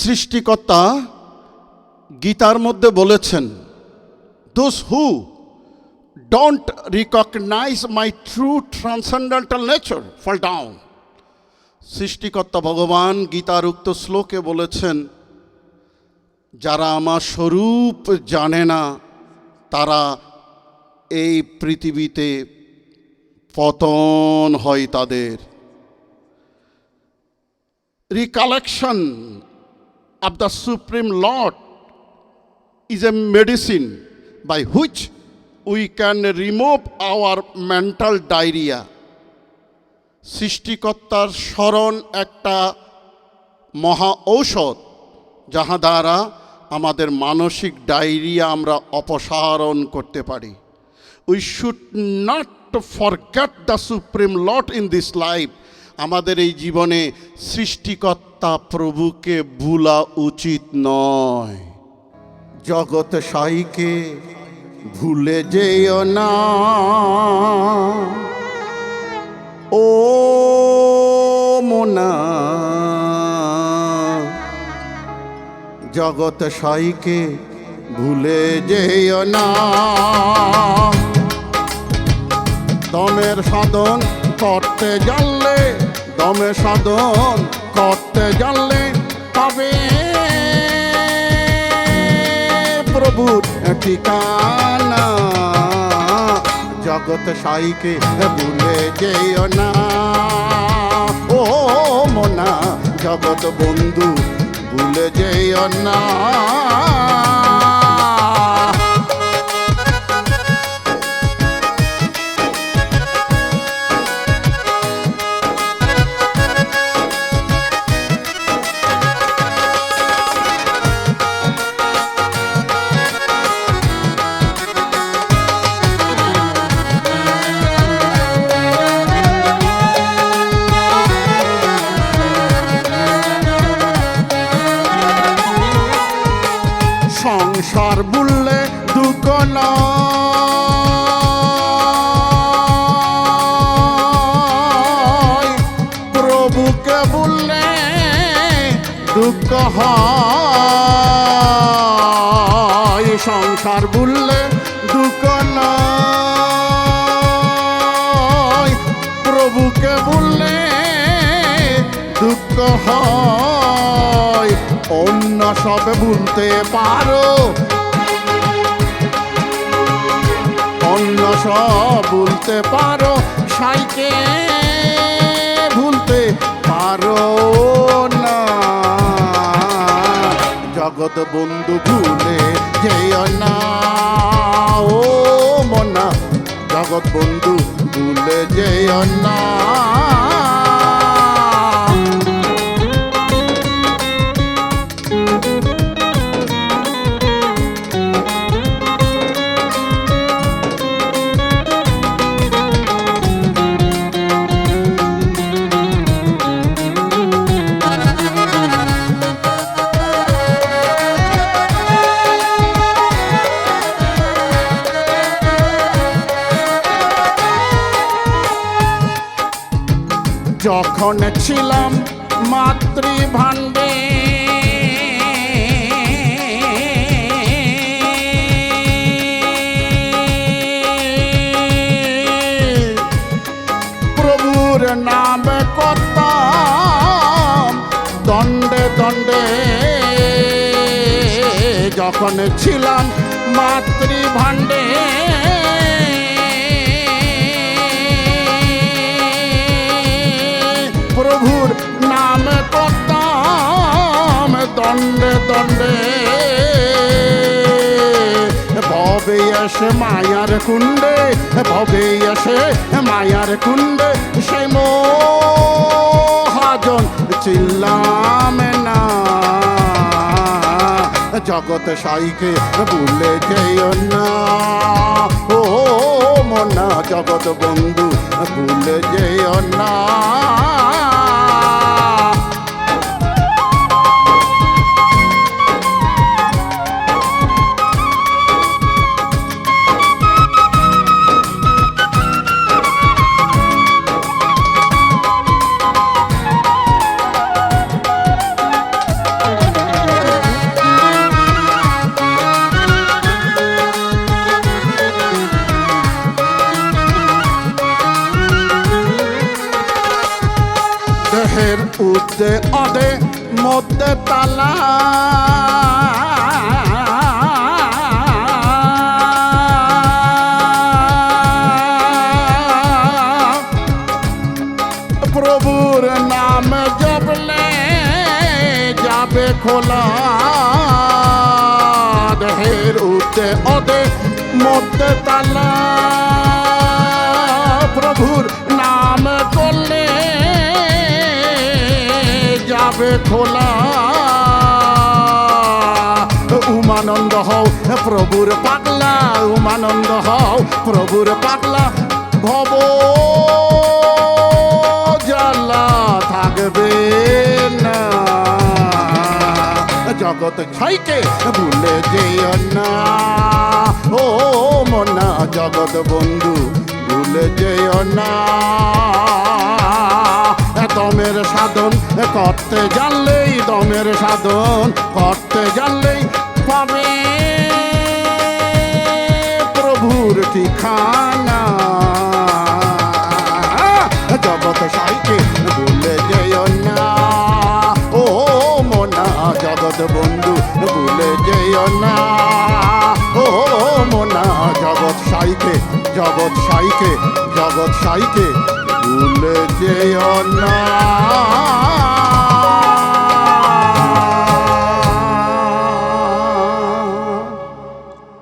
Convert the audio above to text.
সৃষ্টিকর্তা গীতার মধ্যে বলেছেন those who don't recognise my true transcendental nature fall down সৃষ্টিকর্তা ভগবান গীতার উক্ত শ্লোকে বলেছেন, যারা আমার স্বরূপ জানে না, তারা এই পৃথিবীতে পতন হয় তাদের। Recollection of the Supreme Lord is a medicine by which we can remove our mental diarrhea. সৃষ্টিকর্তার স্মরণ একটা মহা ঔষধ, যাহা দ্বারা আমাদের মানসিক ডায়রিয়া আমরা অপসারণ করতে পারি we should not forget the supreme lord in this life আমাদের এই জীবনে সৃষ্টিকর্তা প্রভুকে ভুলা উচিত নয়। জগৎ সাইকে ভুলে যেও না। ও মোনা, জগৎ সাইকে ভুলে যেও না। দমের সাধন করতে জানলে দমের সাধন করতে জানলে তবে প্রভুর ঠিকানা। জগৎ সাইকে ভুলে যেও না। ও মোনা, জগৎ বন্ধু, ভুলে যেও না। হয় সংসার বললে দুঃখ নয়। প্রভুকে বললে দুঃখ হয়। অন্য সব ভুলতে পারো। অন্য সব ভুলতে পারো। সাইকে ভুলতে পারো না। জগৎ বন্ধু ভুলে যেও না। ও মনা জগৎ বন্ধু ভুলে যেও না। যখন ছিলাম মাতৃভাণ্ডে প্রভুর নাম করতাম দণ্ডে দণ্ডে। যখন ছিলাম মাতৃভাণ্ডে দণ্ডে দণ্ডে। ভবে এসে মায়ার কুণ্ডে, ভবে এসে মায়ার কুণ্ডে। সে মহাজন চিল্লাম না। জগৎ সাইকে ভুলে যেও না। ও মনা জগৎ বন্ধু ভুলে যেও না। উদ্দে অদে মধ্যে তালা। প্রভুর নাম জপলে যাবে খোলা। দেহের উদ্দে অদে মধ্যে তালা। প্রভুর যাবে খোলা। উমানন্দ হও, প্রভুর পাগলা, উমানন্দ হও, প্রভুর পাগলা। ভব জ্বালা থাকবে না। জগৎ ছাইকে ভুলে যেও না। ও মনা জগৎ বন্ধু, ভুলে যেও না। দমের সাধন, করতে জানলেই দমের সাধন, করতে জানলেই পাবে প্রভুর ঠিকানা। জগৎ সাইকে ভুলে যেও না। ও মোনা, জগৎ বন্ধু, ভুলে যেও না। ও মোনা, জগৎ সাইকে জগৎ সাইকে জগৎ সাইকে ভুলে যেও না।